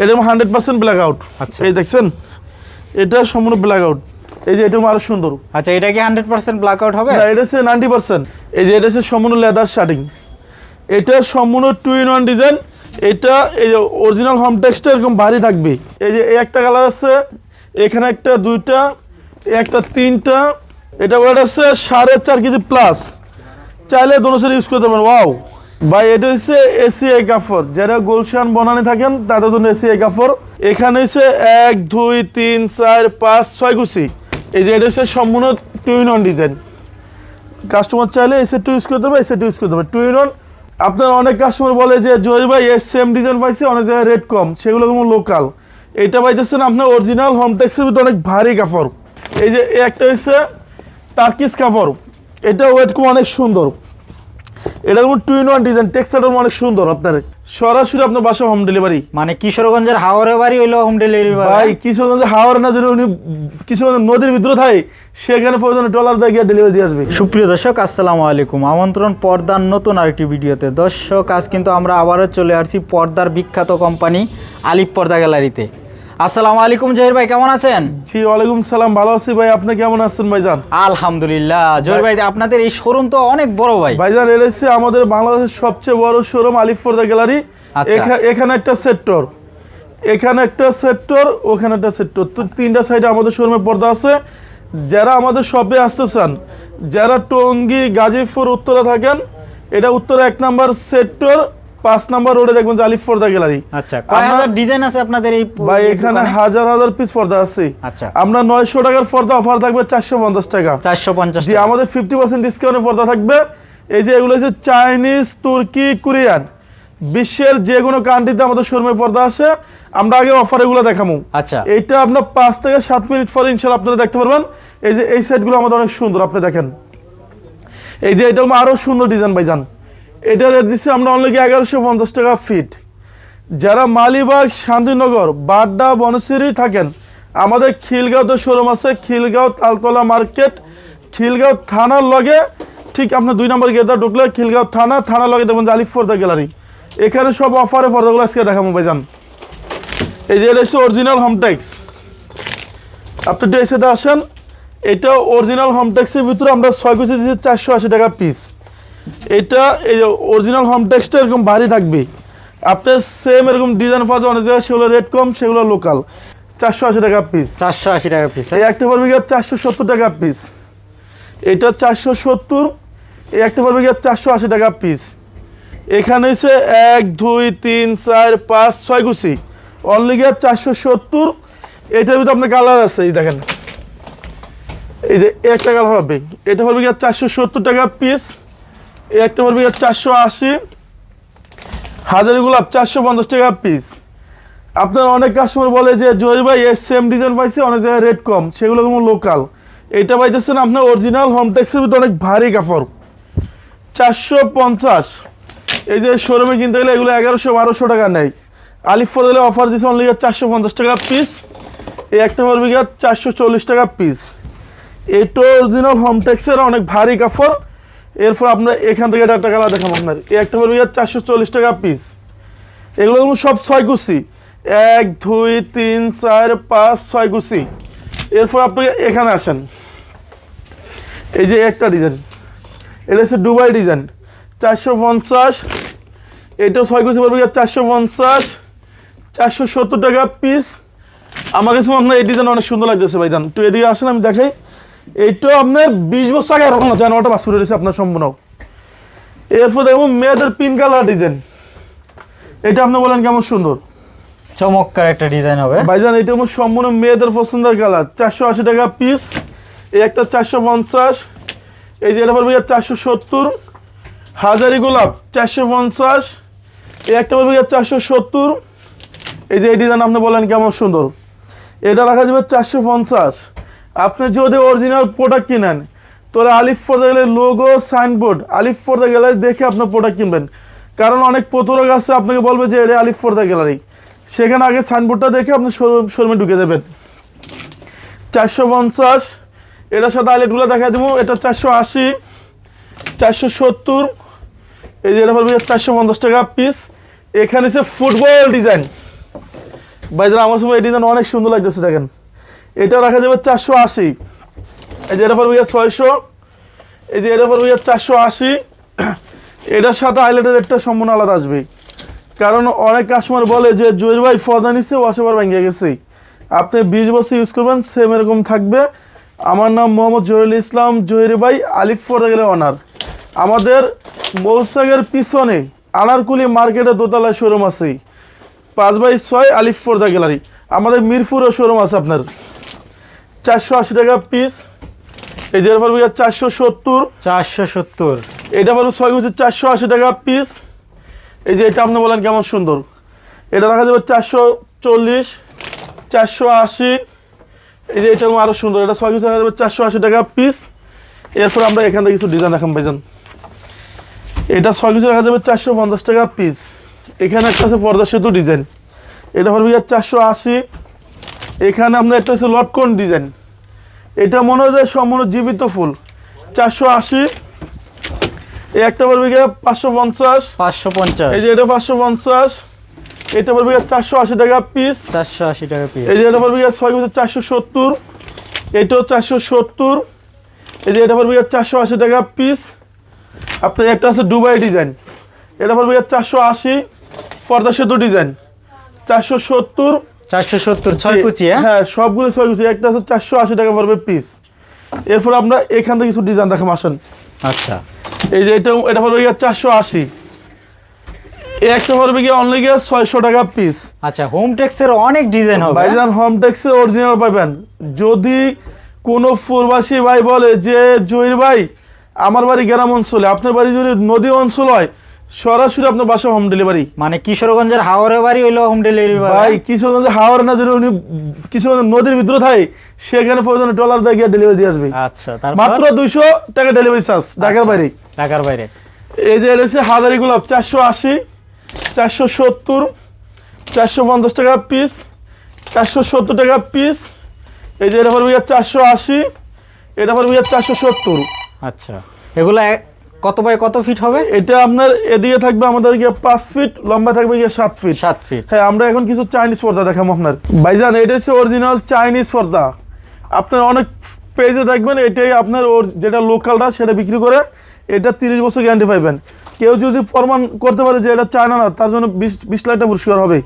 এটা hundred percent black out আচ্ছা। এই দেখছেন? এটা সম্পূর্ণ ব্ল্যাক আউট এই যে এটা আরও সুন্দর। আচ্ছা এটা কি হান্ড্রেড পার্সেন্ট ব্ল্যাক আউট হবে? না, এটা হচ্ছে নাইনটি পার্সেন্ট এই যে এটা হচ্ছে সম্পূর্ণ লেদার শার্টিং এটা সম্পূর্ণ টু ইন ওয়ান ডিজাইন এটা এই যে অরিজিনাল হোম টেক্সটা এরকম ভারী থাকবে। এই যে এই একটা কালার আছে এখানে একটা দুইটা একটা তিনটা। এটা ওয়েট আছে সাড়ে চার কেজি প্লাস চাইলে দোনো সাইড ইউজ করতে পারেন। ওয়াও ভাই, এটা হচ্ছে এসিআই কাপড় যারা গুলশান বনানি থাকেন, তাদের জন্য এসিআই কাপড় এখানে হচ্ছে এক, দুই, তিন, চার, পাঁচ, ছয় গুছি এই যে এটা হচ্ছে সম্পূর্ণ two in one design. Customer চাইলে এসে সেটটা ইউজ করতে পারবে এই সেটটা ইউজ করতে পারবে টু ইন ওয়ান আপনার অনেক কাস্টমার বলে যে জয় ভাই, এর সেম ডিজাইন পাইছে, অনেক জায়গায় রেট কম। সেগুলো কোনো লোকাল এটা পাইতেছেন আপনার অরিজিনাল হোম টেক্সের ভিতরে অনেক ভারী কাপড়। এই যে একটা হচ্ছে টার্কিস কাপড়। এটা ওয়েট কম অনেক সুন্দর। এটা যেমন টু ইন ওয়ান ডিজাইন টেক্সচারটা অনেক সুন্দর আপনার। সরাসরি আপনার বাসা হোম ডেলিভারি মানে কিশোরগঞ্জের হাওড়ে বাড়ি হইল হোম ডেলিভারি ভাই কিশোরগঞ্জে হাওয়ার না যদি উনি কিশোরগঞ্জ নদীর ভিতরে থাকে সেখানে প্রয়োজনে ট্রলার দিয়ে গিয়ে ডেলিভারি দিয়ে আসবে। সুপ্রিয় দর্শক আসসালামু আলাইকুম। আমন্ত্রণ পর্দার নতুন আরেকটি ভিডিওতে। দর্শক আজ কিন্তু আমরা আবারও চলে আসছি পর্দার বিখ্যাত কোম্পানি আলিপ পর্দা গ্যালারিতে আসসালামু আলাইকুম জহির ভাই কেমন আছেন? জি ওয়ালাইকুম সালাম। ভালো আছি ভাই আপনি কেমন আছেন ভাইজান? আলহামদুলিল্লাহ। জহির ভাই আপনাদের এই শোরুম তো অনেক বড় ভাই। ভাইজান এটা হচ্ছে আমাদের বাংলাদেশের সবচেয়ে বড় শোরুম আলিফ পর্দা গ্যালারি। আচ্ছা। এখানে একটা সেক্টর। এখানে একটা সেক্টর ওখানে একটা সেক্টর। তো তিনটা সাইডে আমাদের শোরুমে পর্দা আছে। যারা আমাদের শপে আসতে চান যারা টঙ্গী গাজীপুর উত্তরে থাকেন এটা উত্তরে এক নাম্বার সেক্টর। পাঁচ নাম্বার রোডে দেখবেন যে আলিফ পর্দা গ্যালারি আচ্ছা কয় হাজার ডিজাইন আছে আপনাদের এই ভাই এখানে হাজার হাজার পিস পর্দা আছে। আচ্ছা। আমরা নয়শো টাকার পর্দা অফার থাকবে চারশো পঞ্চাশ টাকা। চারশো পঞ্চাশ জি আমাদের ফিফটি পার্সেন্ট ডিসকাউন্টের পর্দা থাকবে। এই যে এগুলো হচ্ছে চাইনিজ তুর্কি কোরিয়ান বিশ্বের যে কোনো কান্ট্রিতে আমাদের শোরুমে পর্দা আসে আমরা আগে অফার এগুলো দেখাবো আচ্ছা। এটা আপনার পাঁচ থেকে সাত মিনিট পরে ইনশাল্লাহ আপনারা দেখতে পারবেন। এই যে এই সেটগুলো আমাদের অনেক সুন্দর আপনি দেখেন। এই যে এটা আরও সুন্দর ডিজাইন ভাইজান। এটা রেট দিচ্ছি আমরা অনলি এগারোশো পঞ্চাশ টাকা ফিট যারা মালিবাগ, শান্তিনগর, বাড্ডা, বনশ্রী থাকেন, আমাদের খিলগাঁওতে শোরুম আছে, খিলগাঁও তালতলা মার্কেট, খিলগাঁও থানার লগে ঠিক আপনার দুই নম্বর গেদা ঢুকলে খিলগাঁও থানা, থানার লগে দেখবেন যে আলিফ পর্দা গ্যালারি এখানে সব অফারে পর্দাগুলো আজকে দেখাবো ভাইজান। এই যে এটা অরিজিনাল হোমটেক্স আপনি সাথে আসেন, এটা অরিজিনাল হোমটেক্সের ভিতরে আমরা ছয় কেজি দিচ্ছি চারশো আশি টাকা পিস এটা এই যে অরিজিনাল হোমটেক্সটা এরকম ভারী থাকবে। আপনার সেম এরকম ডিজাইন পাওয়া যায় অনেক জায়গায় সেগুলো রেট কম সেগুলো লোকাল চারশো আশি টাকা পিস চারশো আশি টাকা পিস এই একটা পারবে গিয়ে চারশো সত্তর টাকা পিস এটা চারশো সত্তর এই একটা পারবে গিয়ে চারশো আশি টাকা পিস এখানে হচ্ছে এক দুই তিন চার পাঁচ ছয় গুছি অনলি গিয়ে চারশো সত্তর। এটার ভিতরে আপনার কালার আছে এই দেখেন। এই যে একটা কালার হবে। এটা পারবে গিয়ে চারশো সত্তর টাকা পিস এই একটা গিয়ে চারশো আশি। হাজারি গোলাপ, চারশো পঞ্চাশ টাকা পিস আপনার অনেক কাস্টমার বলে যে, জহির ভাই, এর সেম ডিজাইন পাইছে, অনেক জায়গায় রেট কম। সেগুলো কোনো লোকাল এটা পাইতেছেন আপনার অরিজিনাল হোম টেক্সের ভিতরে অনেক ভারী কাপড়। চারশো পঞ্চাশ। এই যে শোরুমে কিনতে গেলে এগুলো এগারোশো, বারোশো টাকা নেয়। আলিফ ফজলে অফার দিচ্ছে অনলি চারশো পঞ্চাশ টাকা পিস এই একটা গিয়ে চারশো চল্লিশ টাকা পিস এইটা অরিজিনাল হোম টেক্সের অনেক ভারী কাপড়। এরপর আপনার এখান থেকে এটা একটা কালার দেখাবো আপনার। এই একটা হলো চারশো চল্লিশ টাকা পিস এগুলো সব ছয় কুচি এক, দুই, তিন, চার, পাঁচ, ছয় কুচি এরপর আপনি এখানে আসেন। এই যে একটা ডিজাইন এটা হচ্ছে দুবাই ডিজাইন চারশো পঞ্চাশ। এটাও ছয় কুচি পড়বে চারশো পঞ্চাশ। চারশো সত্তর টাকা পিস আমার কাছে আপনার এই ডিজাইন অনেক সুন্দর লাগতেছে ভাইজান। তো এদিকে আসেন, আমি দেখাই। এইটাও আপনার বিশ বছর আগে এরকম জানুয়ারিটা পাসপোর্ট রয়েছে আপনার সম্পূর্ণ এরপর দেখব মেয়েদের পিন কালার ডিজাইন এটা আপনি বলেন কেমন সুন্দর? চমৎকার একটা ডিজাইন হবে। ভাইজান এটা আমার সম্পূর্ণ মেয়েদের পছন্দের কালার চারশো আশি টাকা পিস এই একটা চারশো পঞ্চাশ। এই যে এটা পড়বে চারশো সত্তর। হাজারি গোলাপ চারশো পঞ্চাশ। এই একটা পড়বে চারশো সত্তর। এই যে এই ডিজাইন আপনি বলেন কেমন সুন্দর। এটা রাখা যাবে চারশো পঞ্চাশ। আপনি যদি অরিজিনাল প্রোডাক্ট কিনেন, তাহলে আলিফ পর্দা গেলে লোগো সাইনবোর্ড আলিফ পর্দা গ্যালারি দেখে আপনার প্রোডাক্ট কিনবেন। কারণ অনেক প্রতারক আছে, আপনাকে বলবে যে এটা আলিফ পর্দা গ্যালারি সেখানে আগে সাইনবোর্ডটা দেখে আপনি শোরুম ঢুকে যাবেন। চারশো পঞ্চাশ, এটার সাথে আইলেটগুলো দেখা দেবো। এটা চারশো আশি, চারশো সত্তর, এই যে এটা বলবে চারশো পঞ্চাশ টাকা পিস এখানে হচ্ছে ফুটবল ডিজাইন ভাইজান আমার সময় এই ডিজাইন অনেক সুন্দর লাগতেছে, দেখেন। এটা রাখা যাবে চারশো আশি। এই যে এটা পড়বে ছয়শো, এই যে এটা গিয়ে চারশো আশি, এটার সাথে হাইলাইটের রেটটা সম্পূর্ণ আলাদা আসবে। কারণ অনেক কাস্টমার বলে যে, জুয়েল ভাই ফদা নিচ্ছে ওয়াশেবার ভেঙে গেছে। আপনি বিশ বছর ইউজ করবেন সেম এরকম থাকবে। আমার নাম মোহাম্মদ জহিরুল ইসলাম। জহির ভাই, আলিফ ফোর্দা গেলে অনার আমাদের মৌসাগের পিছনে আনারকুলি মার্কেটে দোতলায় শোরুম আছে। পাঁচ বাই ছয় আলিফ ফোর্দা গ্যালারি। আমাদের মিরপুরও শোরুম আছে আপনার। চারশো আশি টাকা পিস এই যে পারবে চারশো সত্তর। চারশো সত্তর। এটা পারবে ছয় গুছি চারশো আশি টাকা পিস এই যে এটা আপনি বলেন কেমন সুন্দর। এটা রাখা যাবে চারশো চল্লিশ চারশো আশি। এই যে এটা আরও সুন্দর। এটা ছয় গুছি রাখা যাবে চারশো আশি টাকা পিস এরপর আমরা এখান থেকে কিছু ডিজাইন দেখাম ভাইজান। এটা ছয় গুছি রাখা যাবে চারশো পঞ্চাশ টাকা পিস এখানে একটা আছে পর্দা সেতু ডিজাইন এটা পারবে চারশো আশি। এখানে আপনার একটা হচ্ছে লটকন ডিজাইন এটা মনে হয় যে সম্পূর্ণ জীবিত ফুল। চারশো আশি। এই একটা পড়বে গিয়ে পাঁচশো পঞ্চাশ। পাঁচশো পঞ্চাশ। এই যে এটা পাঁচশো পঞ্চাশ। এটা পড়বে গিয়ে চারশো আশি টাকা পিস চারশো আশি টাকা পিস এই যে এটা পড়বে গিয়ে ছয় বছর চারশো সত্তর। এটাও চারশো সত্তর। এই যে এটা পড়বে গিয়ে চারশো আশি টাকা পিস আপনার একটা আছে দুবাই ডিজাইন এটা পড়বে গিয়ে চারশো আশি। পর্দা সেতু ডিজাইন চারশো সত্তর। চারশো সত্তর ছয় কুচি হ্যাঁ? হ্যাঁ সবগুলো ছয় কুচি একটা আছে চারশো আশি টাকা পড়বে পিস এরপর আমরা এখান থেকে কিছু ডিজাইন দেখাম আসেন। আচ্ছা। এই যে এটা এটা পড়বে গিয়ে চারশো আশি। এই একটা পড়বে গিয়ে অনলি গিয়ে ছয়শো টাকা পিস আচ্ছা হোম টেক্সের অনেক ডিজাইন হবে। হ্যাঁ? ভাইজান হোম ট্যাক্সে অরিজিনাল পাবেন। যদি কোনো প্রবাসী ভাই বলে যে জহির ভাই আমার বাড়ি গ্রাম অঞ্চলে আপনার বাড়ি যদি নদী অঞ্চল হয় সরাসরি আপনার বাসা হোম ডেলিভারি মানে কিশোরগঞ্জের হাওড়ে বাড়ি হইল হোম ডেলিভারি ভাই কিছু হাওয়ার না যদি উনি কিছু নদীর ভিতরে থাকে সেখানে প্রয়োজনে ট্রলার দিয়ে গিয়ে ডেলিভারি দিয়ে আসবে। আচ্ছা তারপর? মাত্র দুইশো টাকা ডেলিভারি চার্জ ঢাকার আচ্ছা, বাইরে। ঢাকার বাইরে। এই যে এটা হাজারি গোলাপ চারশো আশি চারশো সত্তর চারশো পঞ্চাশ টাকা পিস চারশো সত্তর টাকা পিস এই যে এটা পড়বে চারশো আশি এটা পড়বে চারশো সত্তর। আচ্ছা এগুলো কত বাই কত ফিট হবে? এটা আপনার এদিকে থাকবে আমাদের গিয়ে পাঁচ ফিট লম্বা থাকবে গিয়ে সাত ফিট। সাত ফিট। হ্যাঁ আমরা এখন কিছু চাইনিজ পর্দা দেখাবো আপনার। ভাইজান এটা হচ্ছে অরিজিনাল চাইনিজ পর্দা। আপনার অনেক পেজে দেখবেন এটাই আপনার ওর যেটা লোকালটা সেটা বিক্রি করে এটা তিরিশ বছর গ্যারান্টি পাইবেন। কেউ যদি প্রমাণ করতে পারে যে এটা চায়না না তার জন্য বিশ বিশ লাখ টাকা পুরস্কার হবে।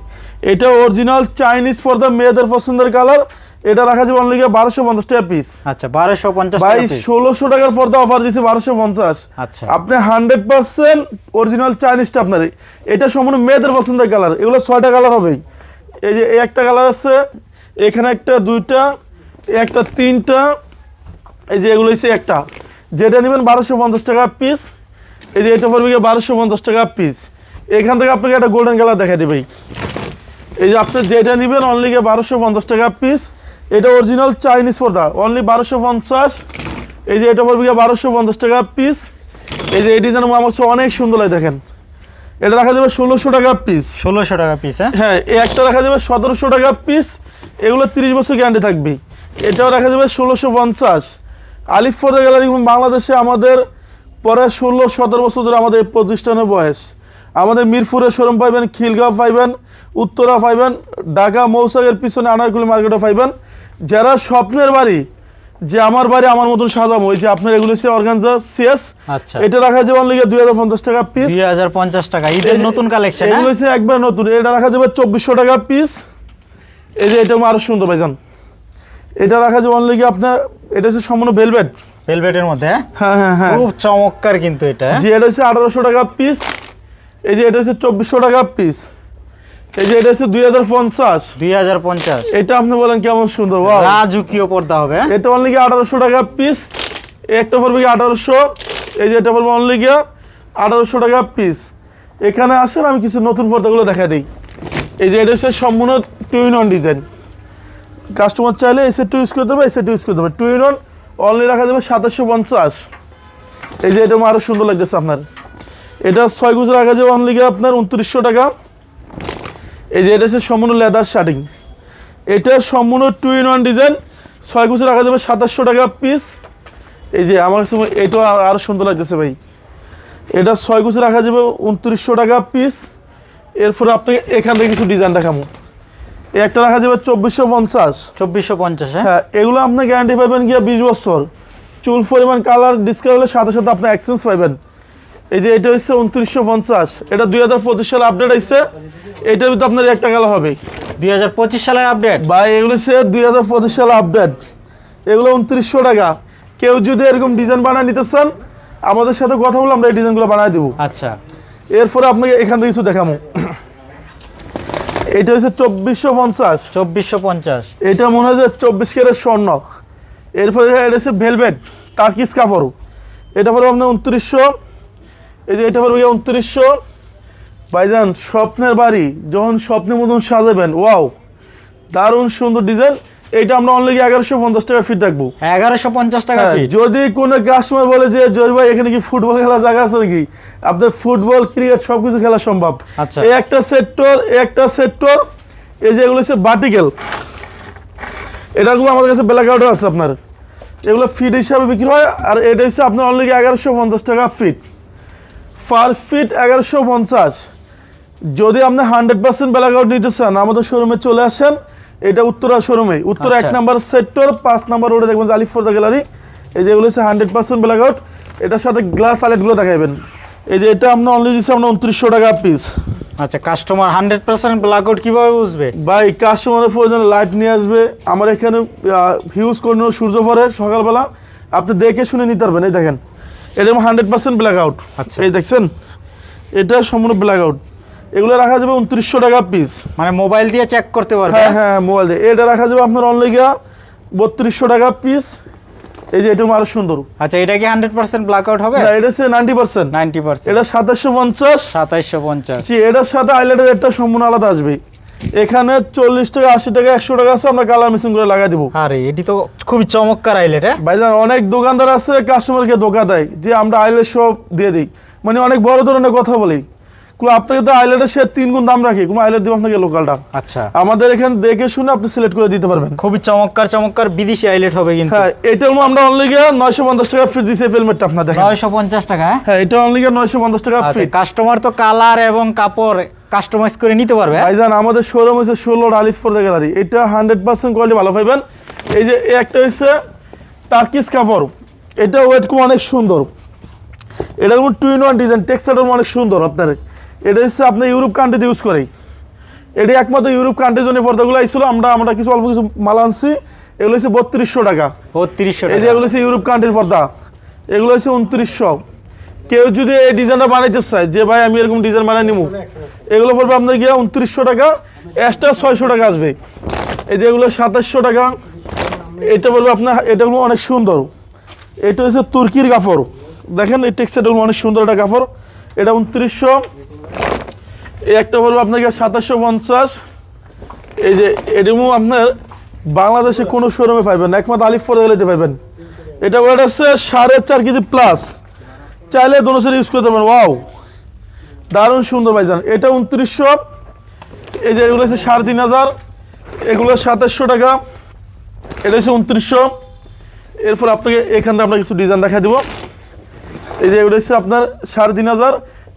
এটা অরিজিনাল চাইনিজ পর্দা মেয়েদের পছন্দের কালার এটা রাখা যাবে অনলি বারোশো পঞ্চাশ টাকা পিস আচ্ছা বারোশো পঞ্চাশ ভাই ষোলোশো টাকার পর্দা অফার দিছে বারোশো পঞ্চাশ। আচ্ছা। আপনি হান্ড্রেড পার্সেন্ট অরিজিনাল চাইনিজটা আপনার এটা সম্পূর্ণ মেয়েদের পছন্দের কালার এগুলো ছয়টা কালার হবেই। এই যে এই একটা কালার আছে এখানে একটা দুইটা একটা তিনটা এই যে এগুলো হচ্ছে একটা। যেটা নেবেন বারোশো পঞ্চাশ টাকা পিস এই যে এটা পড়বে বারোশো পঞ্চাশ টাকা পিস এখান থেকে আপনাকে একটা গোল্ডেন কালার দেখা দেবে এই যে আপনি যেটা নেবেন অনলি গিয়ে বারোশো পঞ্চাশ টাকা পিস এটা অরিজিনাল চাইনিজ পর্দা। অনলি বারোশো পঞ্চাশ। এই যে এটা পড়বে বারোশো পঞ্চাশ টাকা পিস এই যে এই ডিজাইন আমার কাছে অনেক সুন্দর লাগে দেখেন। এটা রাখা যাবে ষোলোশো টাকা পিস ষোলোশো টাকা পিস হ্যাঁ? হ্যাঁ এই একটা রাখা যাবে সতেরোশো টাকা পিস এগুলো তিরিশ বছর গ্যারান্টি থাকবে। এটাও রাখা যাবে ষোলোশো পঞ্চাশ। আলিফ ফোর্দা গ্যালারি বাংলাদেশে আমাদের পরে ষোলো সতেরো বছর ধরে আমাদের এই প্রতিষ্ঠানের বয়স। আমাদের মিরপুরে শোরুম পাইবেন খিলগাঁও পাইবেন উত্তরা পাইবেন ঢাকা মৌসাগের পিছনে আনারকুলি মার্কেটে পাইবেন। যারা স্বপ্নের বাড়ি যে আমার বাড়ি আমার মতন সাজাবো ওই যে আপনার এগুলো সে অর্গানজা সিএস আচ্ছা। এটা রাখা যাবে অনলি দুই হাজার পঞ্চাশ টাকা পিস দুই হাজার পঞ্চাশ টাকা ঈদের নতুন কালেকশন এগুলো সে একবার নতুন এটা রাখা যাবে চব্বিশশো টাকা পিস এই যে এটা আরও সুন্দর ভাইজান। এটা রাখা যাবে অনলি আপনার এটা হচ্ছে সম্পূর্ণ ভেলভেট ভেলভেটের মধ্যে হ্যাঁ? হ্যাঁ হ্যাঁ হ্যাঁ। খুব চমৎকার কিন্তু এটা হ্যাঁ? যে এটা হচ্ছে আঠারোশো টাকা পিস এই যে এটা হচ্ছে চব্বিশশো টাকা পিস এই যে এটা হচ্ছে দুই হাজার পঞ্চাশ। দুই হাজার পঞ্চাশ। এটা আপনি বলেন কেমন সুন্দর ওয়াও রাজুকীয় পর্দা হবে হ্যাঁ? এটা অনলি কি আঠারোশো টাকা পিস একটা পড়বে কি আঠারোশো? এই যে এটা পড়বে অনলি গিয়া আঠারোশো টাকা পিস এখানে আসেন আমি কিছু নতুন পর্দাগুলো দেখা দিই। এই যে এটা হচ্ছে সম্পূর্ণ two in one design customer চাইলে এই সেট ইউজ করতে হবে এই সেট ইউজ করতে হবে টু ইন অন অনলি রাখা যাবে সাতাশশো পঞ্চাশ। এই যে এটা আরও সুন্দর লাগতেছে আপনার। এটা ছয় গুজ রাখা যাবে অনলি আপনার উনত্রিশশো টাকা। এই যে এটা হচ্ছে সম্পূর্ণ লেদার শার্টিং এটা সম্পূর্ণ টু ইন ওয়ান ডিজাইন ছয় গুছে রাখা যাবে সাতাশশো টাকা পিস এই যে আমার কাছে এইটা আরও সুন্দর লাগতেছে ভাই। এটা ছয় গুছে রাখা যাবে উনত্রিশশো টাকা পিস এরপরে আপনাকে এখান থেকে কিছু ডিজাইন দেখাবো। একটা রাখা যাবে চব্বিশশো পঞ্চাশ। চব্বিশশো পঞ্চাশ হ্যাঁ। হ্যাঁ এগুলো আপনি গ্যারান্টি পাবেন গিয়ে বিশ বছর। চুল পরিমাণ কালার ডিসকাউন্ট হলে সাথে সাথে আপনি এক্সচেঞ্জ পাবেন এই যে এটা হচ্ছে উনত্রিশশো পঞ্চাশ। এটা দুই হাজার পঁচিশ সালে আপডেট হয়েছে। এটার ভিতরে আপনার একটা কালার হবে। দুই হাজার পঁচিশ সালের আপডেট বা এগুলো হচ্ছে দুই হাজার পঁচিশ সালে আপডেট এগুলো উনত্রিশশো টাকা। কেউ যদি এরকম ডিজাইন বানায় নিতে চান আমাদের সাথে কথা বলে আমরা এই ডিজাইনগুলো বানায় দেবো। আচ্ছা। এরপরে আপনাকে এখান থেকে কিছু দেখাবো এটা হচ্ছে চব্বিশশো পঞ্চাশ। চব্বিশশো পঞ্চাশ। এটা মনে হয় যে চব্বিশ ক্যারেট স্বর্ণ। এরপরে এটা হচ্ছে ভেলভেট টার্কিস কাপড়। এটা পরে আপনার উনত্রিশশো। এই যে এটা পড়বে উনত্রিশশো। ভাইজান স্বপ্নের বাড়ি যখন স্বপ্নের মতন সাজাবেন ওয়াও দারুণ সুন্দর ডিজাইন। এটা আমরা অনলি এগারোশো পঞ্চাশ টাকা ফিট রাখব। এগারোশো পঞ্চাশ টাকা হ্যাঁ, যদি কোনো কাস্টমার বলে যে জয় ভাই এখানে কি ফুটবল খেলার জায়গা আছে নাকি? আপনার ফুটবল ক্রিকেট সব কিছু খেলা সম্ভব। আচ্ছা। এই একটা সেক্টর একটা সেক্টর এই যে এগুলো হচ্ছে বার্টিকেল এটাগুলো আমাদের কাছে ব্ল্যাক আউটও আছে আপনার। এগুলো ফিট হিসাবে বিক্রি হয় আর এটা হচ্ছে আপনার অনলি এগারোশো পঞ্চাশ টাকা ফিট পার ফিট এগারোশো পঞ্চাশ। যদি আপনি হান্ড্রেড পার্সেন্ট ব্ল্যাক আউট নিতে চান আমাদের শোরুমে চলে আসেন। এটা উত্তরা শোরুমে উত্তরা এক আচ্ছা। নাম্বার সেক্টর পাঁচ নাম্বার রোডে দেখবেন আলিফ ফোর্দা গ্যালারি এই যে এগুলো হচ্ছে হান্ড্রেড পার্সেন্ট ব্ল্যাক আউট এটার সাথে গ্লাস আলেটগুলো দেখাবেন এই যে এটা আমরা অনলি দিচ্ছি আমরা উনত্রিশশো টাকা পিস আচ্ছা customer hundred percent black out কীভাবে বুঝবে? ভাই কাস্টমারের প্রয়োজনে লাইট নিয়ে আসবে। আমার এখানে হিউজ কোনো সূর্য পরে সকালবেলা। আপনি দেখে শুনে নিতে পারবেন। এই দেখেন এটা হান্ড্রেড পার্সেন্ট ব্ল্যাক আউট আচ্ছা। এই দেখছেন? এটা সম্পূর্ণ ব্ল্যাক আউট এগুলো রাখা যাবে উনত্রিশশো টাকা পিস মানে মোবাইল দিয়ে চেক করতে পারবে? হ্যাঁ হ্যাঁ মোবাইল দিয়ে। এটা রাখা যাবে আপনার অনলাইন গিয়া বত্রিশশো টাকা পিস এই যে এটা আরও সুন্দর। আচ্ছা এটা কি হান্ড্রেড পার্সেন্ট ব্ল্যাক আউট হবে? না, এটা হচ্ছে নাইনটি পার্সেন্ট নাইনটি পার্সেন্ট এটা সাতাশশো পঞ্চাশ। সাতাইশশো পঞ্চাশ। জি এটার সাথে আইলাইটের রেটটা সম্পূর্ণ আলাদা আসবে এখানে চল্লিশ টাকা আশি টাকা একশো টাকা আছে আমরা কালার মেশিন করে লাগাই দেবো। আরে এটি তো খুবই চমৎকার আইলেট হ্যাঁ? ভাইজান অনেক দোকানদার আছে কাস্টমারকে ধোকা দেয় যে আমরা আইলেট সব দিয়ে দিই। মানে অনেক বড় ধরনের কথা বলি। কোনো আপনাকে তো আইলেটের সে তিন গুণ দাম রাখি কোনো আইলেট দিব আপনাকে লোকালটা আচ্ছা। আমাদের এখানে দেখে শুনে আপনি সিলেক্ট করে দিতে পারবেন। খুবই চমৎকার চমৎকার বিদেশি আইলেট হবে কিন্তু। হ্যাঁ এটা আমরা অনলি গিয়ে নয়শো পঞ্চাশ টাকা ফ্রি দিচ্ছি হেলমেটটা আপনার দেখেন। নয়শো পঞ্চাশ টাকা হ্যাঁ? হ্যাঁ এটা অনলি গিয়ে নয়শো পঞ্চাশ টাকা আচ্ছা ফ্রি কাস্টমার তো কালার এবং কাপড় কাস্টমাইজ করে নিতে পারবে? ভাইজান আমাদের শোরুম হচ্ছে ষোলো আলিফ ফোর্দা গ্যালারি এটা হান্ড্রেড পার্সেন্ট কোয়ালিটি ভালো পাইবেন। এই যে একটা হচ্ছে টার্কিস কাপড় এটা ওয়েট খুব অনেক সুন্দর। এটা যেমন টু ইন ওয়ান ডিজাইন টেক্সচারটা অনেক সুন্দর আপনার। এটা হচ্ছে আপনার ইউরোপ কান্ট্রিতে ইউজ করে। এটা একমাত্র ইউরোপ কান্ট্রির জন্য পর্দাগুলো আইছিল। আমরা আমরা কিছু অল্প কিছু মাল আনছি। এগুলো হচ্ছে বত্রিশশো টাকা। বত্রিশশো এই যে এগুলো হচ্ছে ইউরোপ কান্ট্রির পর্দা। এগুলো হচ্ছে উনত্রিশশো। কেউ যদি এই ডিজাইনটা বানাইতে চায়, যে ভাই আমি এরকম ডিজাইন বানাই নিবো এগুলো পড়বে আপনার গিয়ে উনত্রিশশো টাকা এক্সট্রা ছয়শো টাকা আসবে। এই যে এগুলো সাতাশশো টাকা, এটা বলবে আপনার এটাগুলো অনেক সুন্দর। এটা হচ্ছে তুর্কির কাপড়। দেখেন, এই টেক্সচারগুলো অনেক সুন্দর একটা কাপড়। এটা উনত্রিশশো, এই একটা বলব আপনাকে সাতাশশো পঞ্চাশ। এই যে এরকম আপনার বাংলাদেশে কোনো শোরুমে পাইবেন একমাত্র আলিফ ফোর গেলেতে পাইবেন। এটা ওয়েট আছে সাড়ে চার কেজি প্লাস চাইলে দোনো সাইড ইউজ করতে পারেন ওয়াও দারুণ সুন্দর ভাইজান। এটা উনত্রিশশো এই যে এগুলো হচ্ছে সাড়ে তিন হাজার এগুলো সাতাশশো টাকা এটা হচ্ছে উনত্রিশশো। এরপর আপনাকে এখান থেকে আমরা কিছু ডিজাইন দেখা দিব। এই যে এগুলো হচ্ছে আপনার সাড়ে তিন হাজার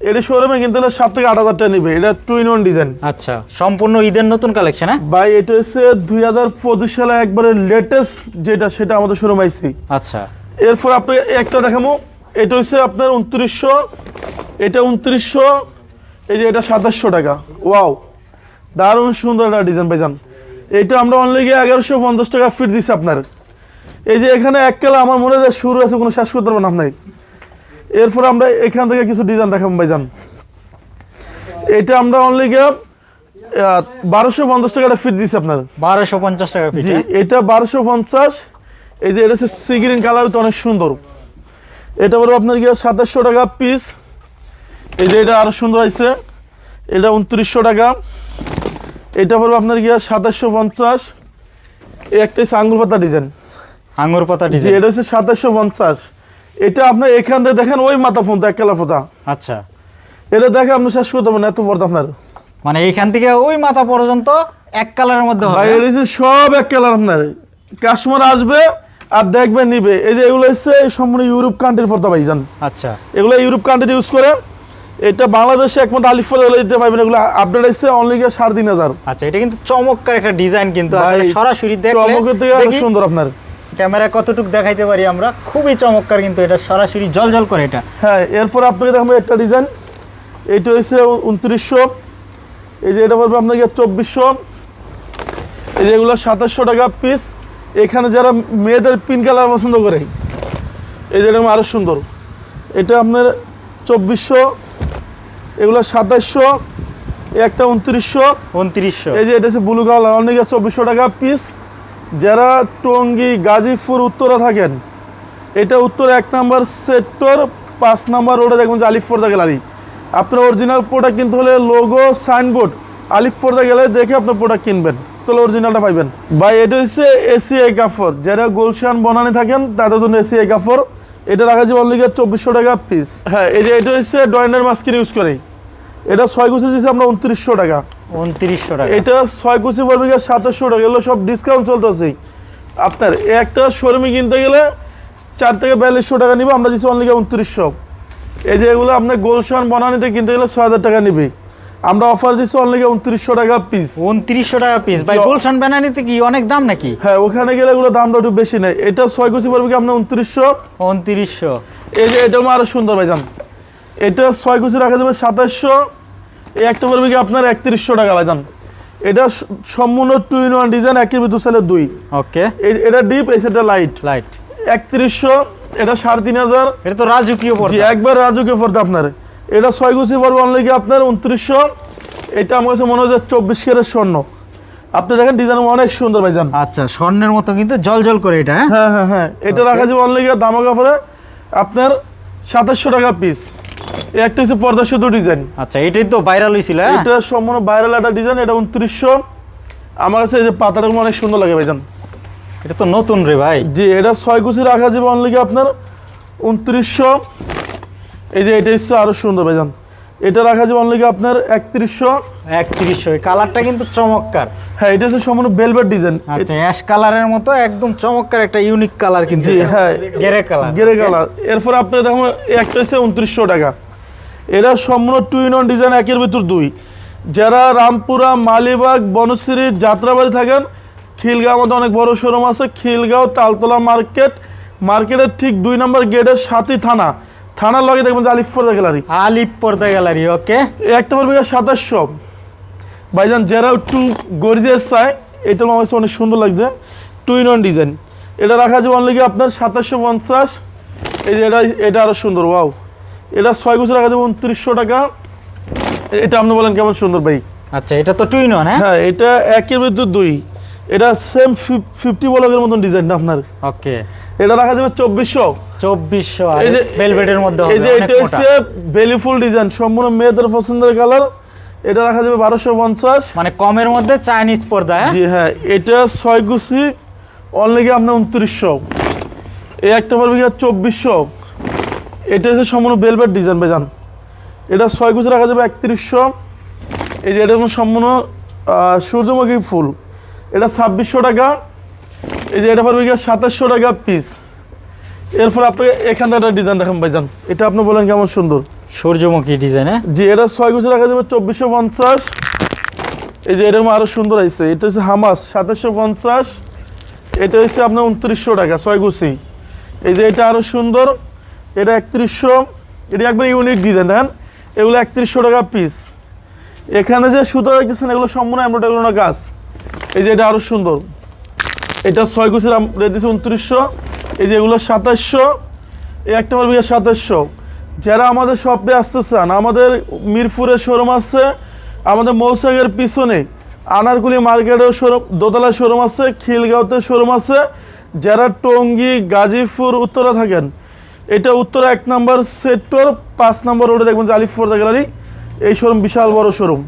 এটা শোরুমে কিন্তু সাত থেকে আট হাজার টাকা নেবে। এটা টু ইন ওয়ান ডিজাইন আচ্ছা সম্পূর্ণ ঈদের নতুন কালেকশন হ্যাঁ? ভাই এটা হচ্ছে দুই হাজার পঁচিশ সালে একবারে লেটেস্ট যেটা সেটা আমাদের শোরুম আইসি আচ্ছা। এরপর আপনাকে একটা দেখাবো। এটা হচ্ছে আপনার উনত্রিশশো এটা উনত্রিশশো এই যে এটা সাতাশশো টাকা। ওয়াও দারুণ সুন্দর একটা ডিজাইন পাইজান এটা আমরা অনলি গিয়ে এগারোশো পঞ্চাশ টাকা ফিট দিচ্ছি আপনার। এই যে এখানে এক কেলা আমার মনে হয় শুরু আছে কোনো শেষ করতে পারব না আপনার এরপর আমরা এখান থেকে কিছু ডিজাইন দেখাবো ভাইজান। এটা আমরা অনলি গিয়ে বারোশো পঞ্চাশ টাকাটা ফিট দিচ্ছি আপনার। বারোশো পঞ্চাশ টাকা জি এটা বারোশো পঞ্চাশ এই যে এটা হচ্ছে সি গ্রিন কালার অনেক সুন্দর। এটা বলব আপনার গিয়ে সাতাশশো টাকা পিস এই যে এটা আরও সুন্দর আছে এটা উনত্রিশশো টাকা। এটা পড়বে আপনার গিয়ে সাতাশশো পঞ্চাশ। এই একটা হচ্ছে আঙ্গুল পাতা ডিজাইন আঙুর পাতা ডিজাইন এটা হচ্ছে সাতাশশো পঞ্চাশ। এটা আপনার এখান থেকে দেখেন ওই মাথা ফোন এক কেলা ফোতা আচ্ছা। এটা দেখে আপনি শেষ করতে পারবেন এত পর্দা আপনার। মানে এইখান থেকে ওই মাথা পর্যন্ত এক কালারের মধ্যে সব এক কালার আপনার। কাস্টমার আসবে আর দেখবেন নিবে এই যে এগুলো হচ্ছে সম্পূর্ণ ইউরোপ কান্ট্রির পর্দা ভাই জান। আচ্ছা। এগুলো ইউরোপ কান্ট্রি ইউজ করে এটা বাংলাদেশে একমাত্র আলিফ পর্দা দিতে পারবেন এগুলো আপডেট আসছে অনলি গিয়ে সাড়ে তিন হাজার। আচ্ছা এটা কিন্তু চমৎকার একটা ডিজাইন কিন্তু সরাসরি চমকের থেকে সুন্দর আপনার। ক্যামেরা কতটুকু দেখাইতে পারি আমরা খুবই চমৎকার কিন্তু এটা সরাসরি জল জল করে এটা। হ্যাঁ এরপর আপনাকে দেখাবো একটা ডিজাইন এইটা হচ্ছে উনত্রিশশো এই যে এটা পড়বে আপনাকে চব্বিশশো এই যে এগুলো সাতাশশো টাকা পিস এখানে যারা মেয়েদের পিঙ্ক কালার পছন্দ করে এই যে এটা আরও সুন্দর। এটা আপনার চব্বিশশো এগুলো সাতাশশো একটা উনত্রিশশো। উনত্রিশশো। এই যে এটা হচ্ছে ব্লু কালার অনেক চব্বিশশো টাকা পিস যারা টঙ্গী গাজীপুর উত্তরা থাকেন এটা উত্তর এক নাম্বার সেক্টর পাঁচ নাম্বার রোডে দেখবেন যে আলিফ পর্দা গ্যালারি আপনার অরিজিনাল প্রোডাক্ট কিনতে হলে লোগো সাইনবোর্ড আলিফ পর্দা গ্যালারি দেখে আপনার প্রোডাক্ট কিনবেন। তাহলে অরিজিনালটা পাইবেন। ভাই এটা হচ্ছে এসিআই কাপড় যারা গোলশান বনানি থাকেন তাদের জন্য এসিআই কাপড় এটা রাখা যাবে অনলি চব্বিশশো টাকা পিস হ্যাঁ এই যে এটা হচ্ছে ডয়নার মাস্কিন ইউজ করে এটা ছয় কুচি দিচ্ছে আমরা উনত্রিশশো টাকা। উনত্রিশশো টাকা। এটা ছয় কুচি পড়বে গিয়ে সাতাশশো টাকা। এগুলো সব ডিসকাউন্ট চলতেছে। আপনার একটা শোরুমে কিনতে গেলে চার থেকে বিয়াল্লিশশো টাকা নিবে আমরা দিচ্ছি অনলি উনত্রিশশো। এই যে এগুলো আপনার গোলশান বনানিতে কিনতে গেলে ছয় হাজার টাকা নিবে। আমরা অফার দিচ্ছি অনলি উনত্রিশশো টাকা পিস উনত্রিশশো টাকা পিস ভাই গুলশান ব্যানানিতে কি অনেক দাম নাকি? হ্যাঁ ওখানে গেলে এগুলো দামটা একটু বেশি নেই এটা ছয় কুচি পড়বে কি আপনার উনত্রিশশো? উনত্রিশশো। এই যে এটা আরও সুন্দর ভাইজান। এটা ছয় কুচি রাখা যাবে সাতাশশো। এই একটা পড়বে কি আপনার একত্রিশশো টাকা ভাইজান। এটা সম্পূর্ণ টু ইন ওয়ান ডিজাইন একের ভিতর সেলের দুই। ওকে। এটা ডিপ এই সেটা লাইট লাইট একত্রিশশো এটা সাড়ে তিন হাজার। এটা তো রাজকীয় জি একবার রাজুকে পড়তে আপনার। এটা ছয় গুছি পড়বে অনলি কি আপনার উনত্রিশশো। এটা আমার কাছে মনে হচ্ছে চব্বিশ কেরের স্বর্ণ। আপনি দেখেন ডিজাইন অনেক সুন্দর ভাইজান। আচ্ছা স্বর্ণের মতো কিন্তু জল জল করে এটা হ্যাঁ? হ্যাঁ হ্যাঁ হ্যাঁ। এটা রাখা যাবে অনলি গিয়ে দামা কাপড়ে আপনার সাতাশশো টাকা পিস একটা হচ্ছে পর্দা শুধু ডিজাইন। আচ্ছা এটাই তো ভাইরাল হয়েছিল হ্যাঁ? এটা সম্পূর্ণ ভাইরাল একটা ডিজাইন এটা উনত্রিশশো। আমার কাছে এই যে পাতাটা অনেক সুন্দর লাগে ভাইজান। এটা তো নতুন রে ভাই। জি এটা ছয় কুচি রাখা যাবে অনলি আপনার উনত্রিশশো। এই যে এটা হচ্ছে আরও সুন্দর ভাইজান এটা রাখা যাবে অনলি আপনার একত্রিশশো? একত্রিশশো। কালারটা কিন্তু চমৎকার। হ্যাঁ এটা হচ্ছে সম্পূর্ণ বেলভেট ডিজাইন আচ্ছা অ্যাশ কালারের মতো একদম চমৎকার একটা ইউনিক কালার কিন্তু জি হ্যাঁ। গেরে কালার গেরে কালার এরপর আপনার দেখুন একটা হচ্ছে উনত্রিশশো টাকা। এরা সম্পূর্ণ টু ইন ওয়ান ডিজাইন একের ভিতর দুই। যারা রামপুরা মালিবাগ বনশ্রী যাত্রাবাড়ি থাকেন খিলগাঁও মধ্যে অনেক বড় শোরুম আছে। খিলগাঁও তালতলা মার্কেট। মার্কেটের ঠিক দুই নম্বর গেটের সাথেই থানা। থানার লগে দেখবেন যে আলিফর্দা গ্যালারি। আলিপ পর্দা গ্যালারি ওকে। একটা পড়বে সাতাশশো। ভাইজান যারা একটু গরিজের চায় এটা আমার কাছে অনেক সুন্দর লাগছে। টু ইন ওয়ান ডিজাইন এটা রাখা যাবে অনলি আপনার সাতাশশো পঞ্চাশ। এই যে এটা এটা আরও সুন্দর ওয়াও এটা ছয় বছর রাখা যাবে উনত্রিশশো টাকা। এটা আপনি বলেন কেমন সুন্দর ভাই? আচ্ছা এটা তো টুইন হ্যাঁ? হ্যাঁ এটা একের ভিতর দুই। এটা সেম ফিফটি বলকের মতন ডিজাইনটা আপনার? ওকে। এটা রাখা যাবে চব্বিশশো। চব্বিশশো এই যে ভেলভেটের মধ্যে এই যে এটা। হচ্ছে বেলিফুল ডিজাইন সম্পূর্ণ মেয়েদের পছন্দের কালার এটা রাখা যাবে বারোশো পঞ্চাশ। মানে কমের মধ্যে চাইনিজ পর্দা হ্যাঁ? জি হ্যাঁ এটা ছয় গুছি অনলি আপনার উনত্রিশশো। এই একটা পারবে কি চব্বিশশো। এটা হচ্ছে সম্পূর্ণ বেলভেট ডিজাইন বেজান এটা ছয় গুছি রাখা যাবে একত্রিশশো। এই যে এটা সম্পূর্ণ সূর্যমুখী ফুল। এটা ছাব্বিশশো টাকা। এই যে এটা পারবে কি সাতাশশো টাকা পিস এরপর আপনাকে এখানটা একটা ডিজাইন দেখান ভাইজান। এটা আপনি বলেন কেমন সুন্দর। সূর্যমুখী ডিজাইন হ্যাঁ? জি এটা ছয় গুছি রাখা যাবে চব্বিশশো পঞ্চাশ। এই যে এরকম আরও সুন্দর আছে এটা হচ্ছে হামাস সাতাশশো পঞ্চাশ। এটা হচ্ছে আপনার উনত্রিশশো টাকা ছয় গুছি এই যে এটা আরও সুন্দর এটা একত্রিশশো। এটা একবার ইউনিক ডিজাইন দেখেন। এগুলো একত্রিশশো টাকা পিস এখানে যে সুতো দেখতেছেন এগুলো সম্পূর্ণ এমব্রয়ডারি গাছ। এই যে এটা আরও সুন্দর। এটা ছয় গুছির দিচ্ছে উনত্রিশশো। এই যে এগুলো সাতাশশো। এই একটা পারবে সাতাশশো। যারা আমাদের শপে আসতে চান, আমাদের মিরপুরের শোরুম আছে, আমাদের মৌসাগের পিছনে আনারকুলি মার্কেটের শোরুম দোতলা শোরুম আছে, খিলগাঁওতে শোরুম আছে। যারা টঙ্গী, গাজীপুর, উত্তরা থাকেন, এটা উত্তরা এক নম্বর সেক্টর পাঁচ নম্বর রোডে দেখবেন যে আলিফ ফোর্দা গ্যালারি। এই শোরুম বিশাল বড় শোরুম